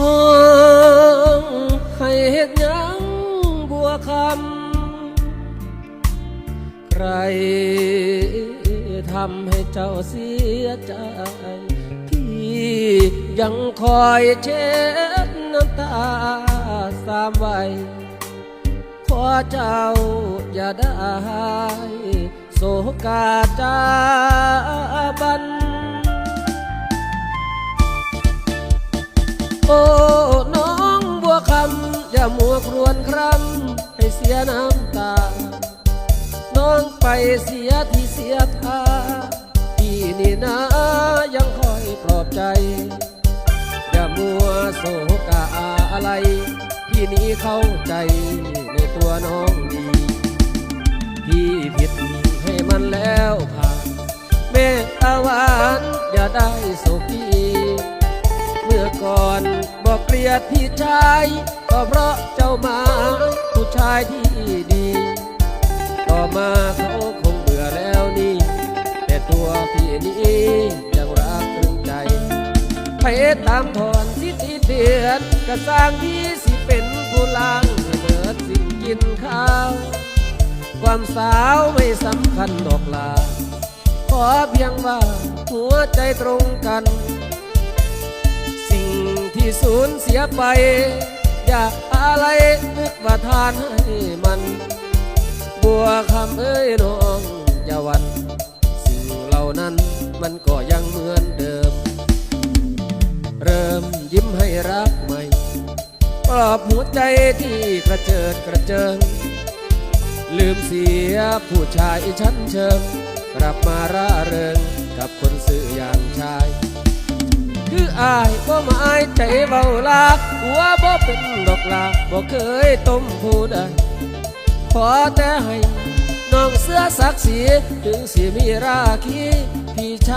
ห้องให้เฮ็ดยังบัวคำ ใครทำให้เจ้าเสียใจ พี่ยังคอยเช็ดน้ำตาสามไว้ขอเจ้าอย่าได้โศกาจา นี้เข้าใจในตัวน้องดีพี่ผิดให้มันแล้วผ่านเมตตาหวานอย่าได้โศกีเมื่อก่อนบอกเกลียดพี่ชายก็เพราะเจ้ามาผู้ชายที่ดี ต่อมาเขาคงเบื่อแล้วนี่ แต่ตัวพี่นี้ยังรักตรึงใจไปตามถอนสิทีเดือนก็สร้างที่ ล้างให้เบิดสิ่งกินข้าว ความสาวไม่สำคัญดอกลา ขอเพียงว่าหัวใจตรงกัน สิ่งที่สูญเสียไป อยากอะไรนึกว่าทานให้มัน บัวคำเอ้ยน้องอย่าวันสิ่งเหล่านั้นมันก็ยังเหมือนเดิม เริ่มยิ้มให้รักใหม่ อบหัวใจที่กระเจิดกระเจิง ลืมเสียผู้ชายชั้นเชิง กลับมาร่าเริงกับคนสื่ออย่างชาย คืออายบ่หมายใจเบาลาหัวบ่เป็นดอกลาบ่เคยต้มผู้ใดขอแต่ให้น้องเสื้อสักดิ์ศรีถึงสิมีราคีพี่ช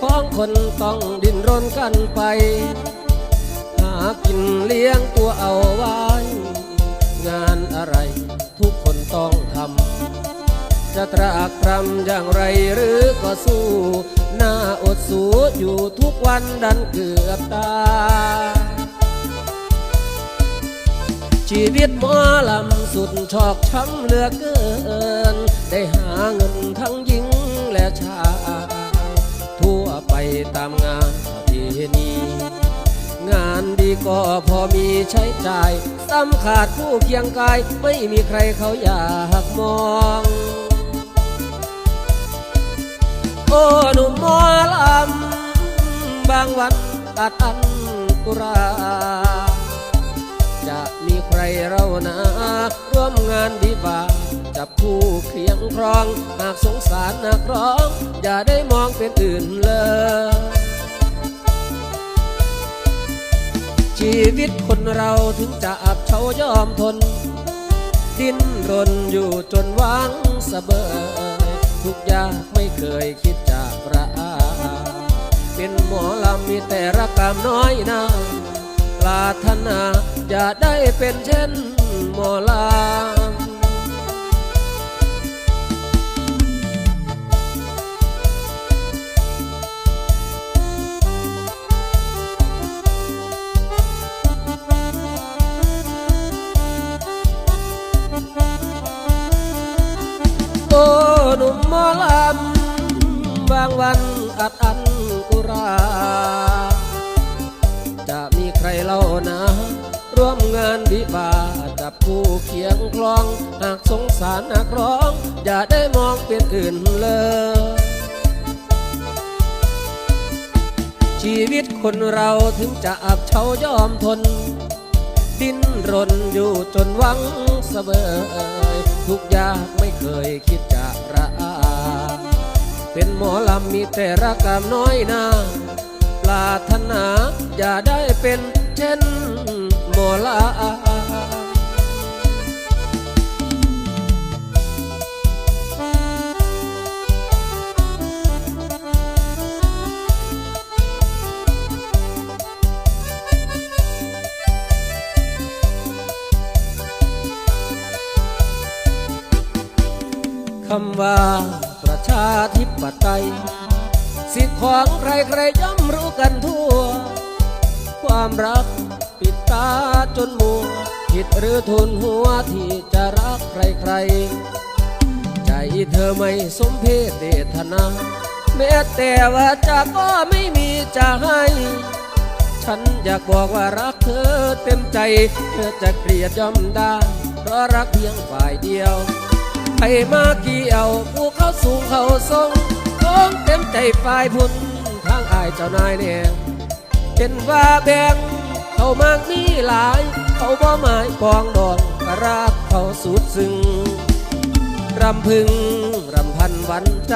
ของคนต้องดิ้นรนกันไป หากินเลี้ยงตัวเอาไว้ งานอะไรทุกคนต้องทำ จะตรากตรำอย่างไรหรือก็สู้หน้าอดสูอยู่ทุกวันดันเกือบตายชีวิตหมอลำสุดชอกช้ำเหลือเกิน ได้หาเงินทั้งหญิงและชาย ตามงานประเพณีงานดีก็พอมีใช้จ่ายซ้ำขาดผู้เคียงกาย ไม่มีใครเขาอยากมอง โอ้หนุ่มมอลำบางวันตัดอันกุรา จะมีใครเรานะร่วมงานดีบ่า จับคู่เคียงครอง หากสงสารนักร้อง อย่าได้มองเป็นอื่นเลย ชีวิตคนเราถึงจะอับเฉายอมทน ดิ้นรนอยู่จนหวังสะเบยทุกอย่างไม่เคยคิดจะระอาเป็นหมอลำมีแต่รักกรรมน้อยนาปรารถนาอย่าได้เป็นเช่นหมอลำ วันอัดอันอุรา จะมีใครเล่านะ ร่วมงานวิวาจับคู่เคียงคลอง หากสงสารนักร้อง อย่าได้มองเป็นอื่นเลย ชีวิตคนเราถึงจะอับเฉายอมทน ดิ้นรนอยู่จนหวังเสบยทุกอย่างไม่เคยคิดจ รมมีแต่รักกรมน้อยนาปลารถนาอย่าได้เป็นเช่นโมลาคำว่า ชาธิปไตย สิทธิ์ของใครใครย่อมรู้กันทั่ว ความรักปิดตาจนมัวผิดหรือทุนหัวที่จะรักใครใคร ใจเธอไม่สมเพศเดทนา แม้แต่ว่าจะก็ไม่มีจะให้ ฉันอยากบอกว่ารักเธอเต็มใจ เธอจะเกลียดย่อมได้เพราะรักเพียงฝ่ายเดียว ใครมาเกี่ยวผู้เขาสูงเขาทรงต้องเต็มใจฝ่ายพุ่นทางอายเจ้านายเนี่ยเห็นว่าแบงเขามากมีหลาย เขาบ่หมายปองดองก็รักเขาสุดซึ้งรำพึงรำพันวันใจ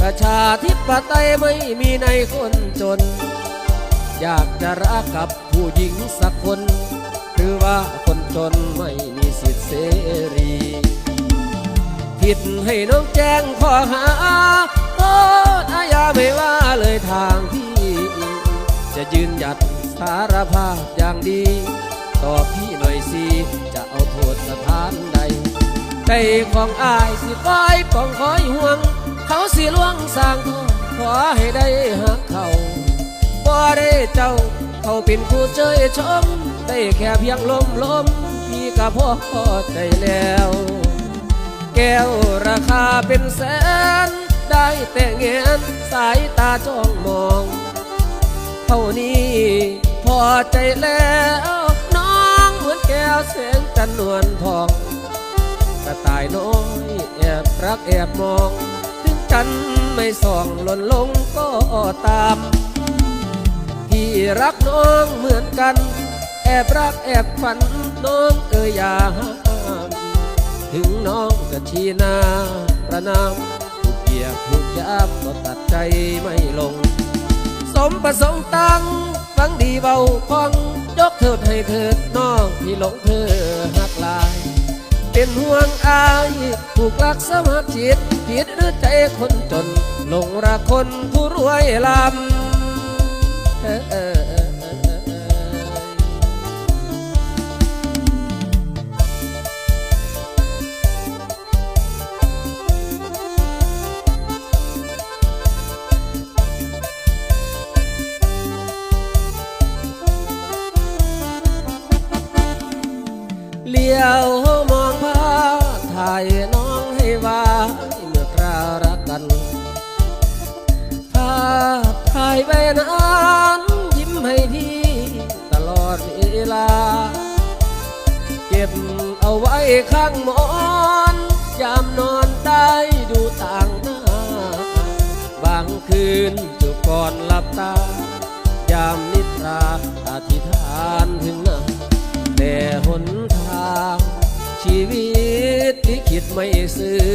ประชาธิปไตยไม่มีในคนจน อยากจะรักกับผู้หญิงสักคน หรือว่าคนจนไม่มีสิทธิเสรี ผิดให้น้องแจ้งข้อหาโทษอาญาไม่ว่าเลยทางที่ จะยืนหยัดสารภาพอย่างดี ต่อพี่หน่อยสิจะเอาโทษสถานใดใจของอายสิคอยป้องคอยห่วง เขาสิล่วงสร้างโทษขอให้ได้หักเขาบ่ได้เจ้าเขาเป็นผู้เจยชม ได้แค่เพียงลมลมพี่ก็พอใจแล้ว แก้วราคาเป็นแสน ได้แต่เงียนสายตาจ้องมอง เท่านี้พอใจแล้ว น้องเหมือนแก้วแสงจันนวลทองกระต่ายน้อยแอบรักแอบมอง ถึงจันไม่ส่องหล่นลงก็ตามพี่รักน้องเหมือนกัน แอบรักแอบฝันน้องเอ่ยอย่า ถึงน้องจะชี้หน้าประนามถูกเหยียบถูกยับก็ตัดใจไม่ลง สมประสงค์ตั้งฟังดีเบาพองยกเถิดให้เถิดน้องพี่หลงเธอหักลาย เป็นห่วงอายถูกลักสมัครจิตผิดหรือใจคนจนหลงรักคนผู้รวยลำเอ้ยเอ้ ยวมองพาถ่ายน้องให้ว่าเมื่อครารักกันภาพถ่ายไว้นานยิ้มให้พี่ตลอดเวลา เก็บเอาไว้ข้างหมอนยามนอนได้ดูต่างหน้า บางคืนจุกก่อนหลับตายามนิทราอธิษฐานถึงหน้า แต่หนทาง ชีวิตที่คิดไม่ซื่อ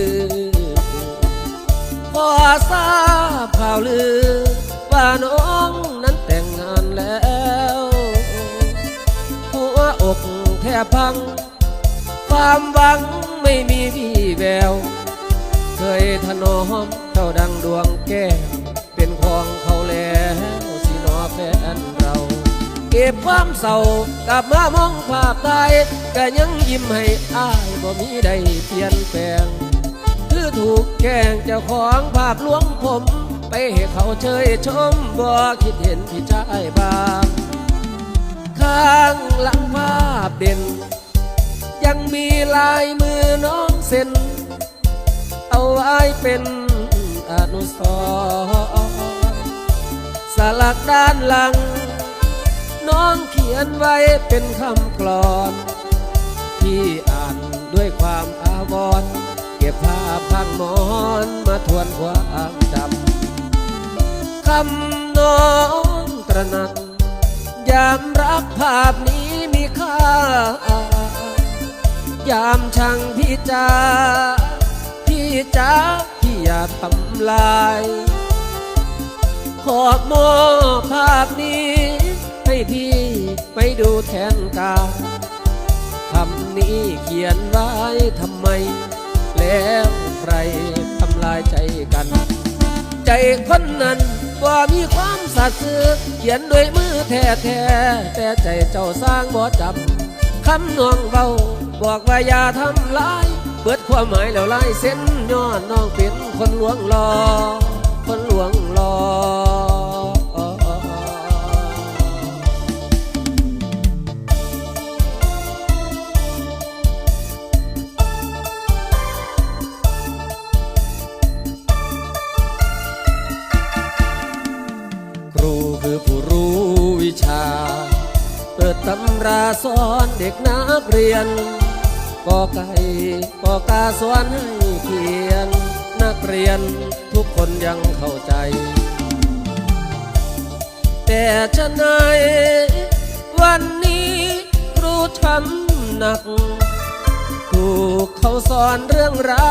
พอทราบข่าวลือ ว่าน้องนั้นแต่งงานแล้ว หัวอกแทบพัง ความหวังไม่มีวี่แวว เคยถนอมเท่าดังดวงแก้วเป็นของเขาแล้วสิหนอแฟนเรา ก็บความเศร้ากลับมามองภาพไทยก็ยังยิ้มให้อายบ่มีใดเปลี่ยนแปลง คือถูกแกงเจ้าของภาพลวงผม ไปให้เขาเชยชมบ่คิดเห็นพี่ชายบ้างข้างหลังภาพเด่น ยังมีลายมือน้องเซ็น เอาไว้เป็นอนุสรสลักด้านหลัง น้องเขียนไว้เป็นคำกลอน ที่อ่านด้วยความอาวรณ์เก็บภาพพังหมอนมาทวนความจำคำน้องตระหนักยามรักภาพนี้มีค่า ยามช่างพี่จ้าพี่จ้าพี่อย่าทำลาย ขอบมอภาพนี้ พี่ไปดูแทนกาคำนี้เขียนไว้ทำไม แล้วใครทำลายใจกัน ใจคนนั้นว่ามีความสัตย์ซื่อเขียนด้วยมือแท้ๆแต่ใจเจ้าสร้างบ่จำคำนวงเบาบอกว่าอย่าทำลายบบิดความหมายแล้วไล่เส้นย้อนน้องเป็นคนหลวงรอคนหลวง เปิดตำราสอนเด็กนักเรียนกอไก่กอกาสอนให้เขียน นักเรียนทุกคนยังเข้าใจ แต่ชะไหนวันนี้ครูช้ำหนักถูกเขาสอนเรื่องรา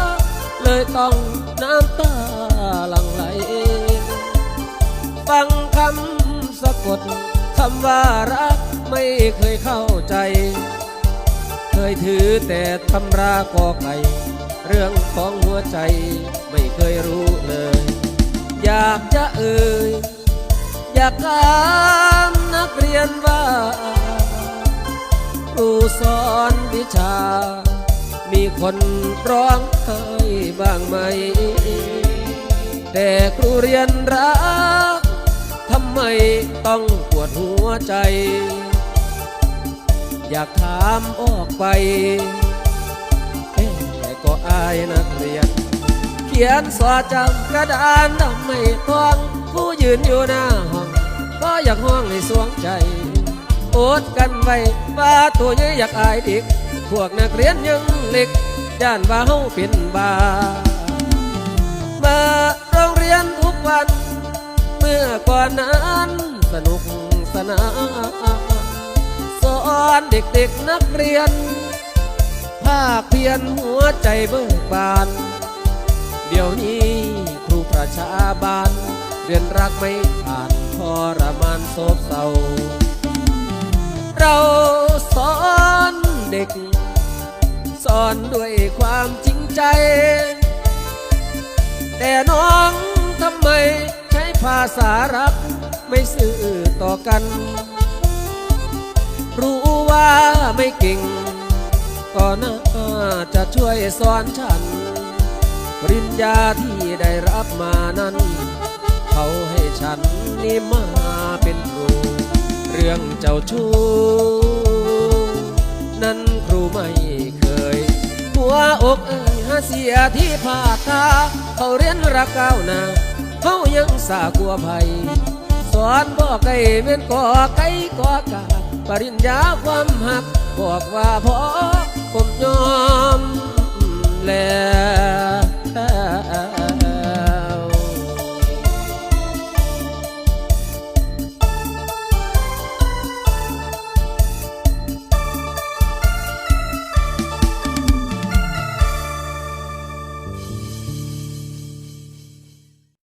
วเลยต้องน้ำตาหลั่งไหล ฟังคำสะกด คำว่ารักไม่เคยเข้าใจ เคยถือแต่ตำรากอไก่ เรื่องของหัวใจไม่เคยรู้เลย อยากจะเอ่ย อยากถามนักเรียนว่าครูสอนวิชา มีคนร้องไห้บ้างไหม แต่ครูเรียนรัก ไมต้องปวดหัวใจ อยากถามออกไปเอ๊ะก็อายนักเรียน เขียนสอจำกระดานทำไม่ทวงผู้ยืนอยู่หน้าห้องก็อยากห้องให้สวงใจโอดกันไว้ว่าตัวนี้อยากอายเด็กพวกนักเรียนยังเล็กย่านว่าเฮาเป็นบา มาโรงเรียนทุกวัน มื่อก่อนนั้นสนุกสนานสอนเด็กๆนักเรียน ภาคเพียนหัวใจเบิกบาน เดี๋ยวนี้ครูประชาบาลเรียนรักไม่ผ่านทรมานโศกเศร้า เราสอนเด็ก สอนด้วยความจริงใจ แต่น้องทำไม ภาษารักไม่สื่อต่อกัน รู้ว่าไม่เก่ง ก็น่าจะช่วยสอนฉัน ปริญญาที่ได้รับมานั้น เขาให้ฉันนี่มาเป็นครู เรื่องเจ้าชู้นั้นครูไม่เคย หัวอกเอ่ยหาเสียที่ผาตาเขาเรียนรักก้าวหน้า เขายังสากลัวภัยสอนบอกไก่เม่นก่อไก่ก่อกาปริญญาความหักบอกว่าพอผมยอมแล้ว